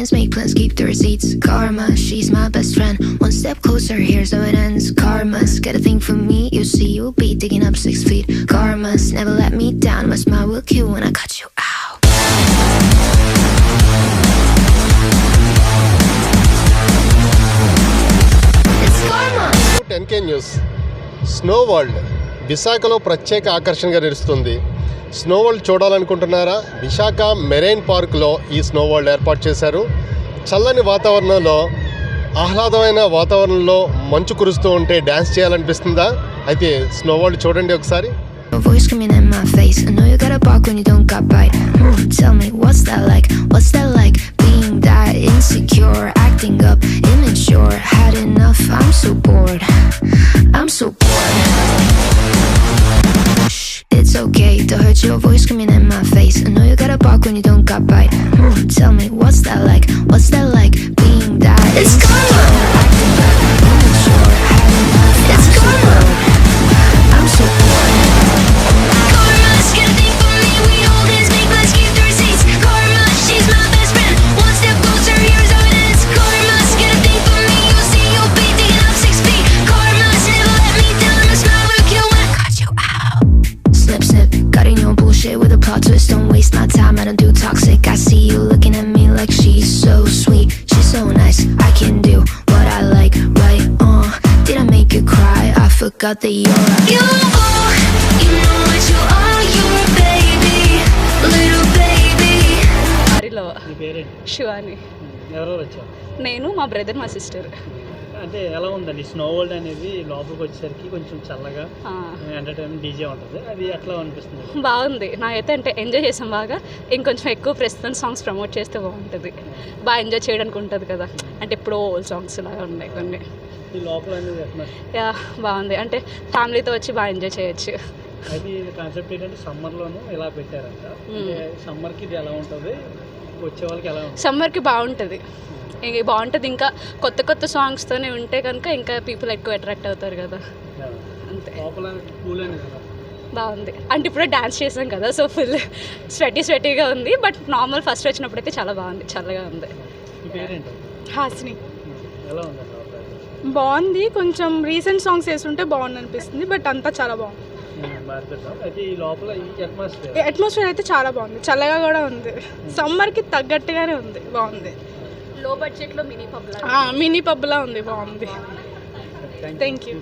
Plans make plans, keep the receipts. Karma, she's my best friend. One step closer, here's how it ends. Karma's got a thing for me, you see, you'll be digging up six feet. Karma's never let me down, my smile will kill when I cut you out. It's karma. Ten K news snow world విశాఖలో ప్రత్యేక ఆకర్షణగా నిలుస్తుంది snow world చూడాలనుకుంటున్నారా? Visakha marine పార్క్లో ఈ snow world ఏర్పాటు చేశారు. చల్లని వాతావరణంలో ఆహ్లాదమైన వాతావరణంలో మంచు కురుస్తూ ఉంటే డ్యాన్స్ చేయాలనిపిస్తుందా? అయితే స్నో వరల్డ్ చూడండి ఒకసారి. I'm so it's okay to hurt your voice screaming in my face. I know you gotta bark when you don't got bite. Hmm, tell me, what's that like? What's that like? Being that it's karma. snip, cutting your bullshit with a plot twist. Don't waste my time. I don't do toxic. I see you looking at me like she's so sweet. She's so nice. I can do what I like, right? Uh, did I make you cry? I forgot that you're a you are. You know what you are. You're a baby, little baby. దారిలో నీ పేరేంటి శివాని ఎవరెవరు వచ్చారు నేను మా brother మా sister అంటే ఎలా ఉందండి? స్నో వరల్డ్ అనేది లోపలికి వచ్చేసరికి కొంచెం చల్లగా ఎంటర్టైన్మెంట్ డీజే ఉంటుంది. అది ఎట్లా అనిపిస్తుంది? బాగుంది. నాకైతే అంటే ఎంజాయ్ చేసాం బాగా. ఇంకొంచెం ఎక్కువ ప్రస్తుతం సాంగ్స్ ప్రమోట్ చేస్తే బాగుంటుంది. బాగా ఎంజాయ్ చేయడానికి ఉంటుంది కదా. అంటే ఇప్పుడు ఓల్డ్ సాంగ్స్ లాగా ఉన్నాయి కొన్ని. ఈ లోపల యా బాగుంది. అంటే ఫ్యామిలీతో వచ్చి బాగా ఎంజాయ్ చేయొచ్చు. ఇది కాన్సెప్ట్ ఏంటంటే సమ్మర్లోనూ ఇలా పెట్టారంట. సమ్మర్కి ఇది ఎలా ఉంటుంది? వచ్చే వాళ్ళకి ఎలా సమ్మర్కి బాగుంటుంది. బాగుంటుంది. ఇంకా కొత్త కొత్త సాంగ్స్తోనే ఉంటే కనుక ఇంకా పీపుల్ ఎక్కువ అట్రాక్ట్ అవుతారు కదా. అంతే? బాగుంది. అంటే ఇప్పుడు డాన్స్ చేసాం కదా సో ఫుల్ స్వెటీ స్వెటీగా ఉంది. బట్ నార్మల్ ఫస్ట్ వచ్చినప్పుడైతే చాలా బాగుంది చల్లగా ఉంది. హాసిని? బాగుంది. కొంచెం రీసెంట్ సాంగ్స్ వేస్తుంటే బాగుంది అనిపిస్తుంది బట్ అంతా చాలా బాగుంది. అయితే అట్మాస్ఫియర్ అయితే చాలా బాగుంది. చల్లగా కూడా ఉంది. సమ్మర్కి తగ్గట్టుగానే ఉంది. బాగుంది. లో బడ్జెట్లో మినీ పబ్ మినీ పబ్లా ఉంది బాగుంది. Thank you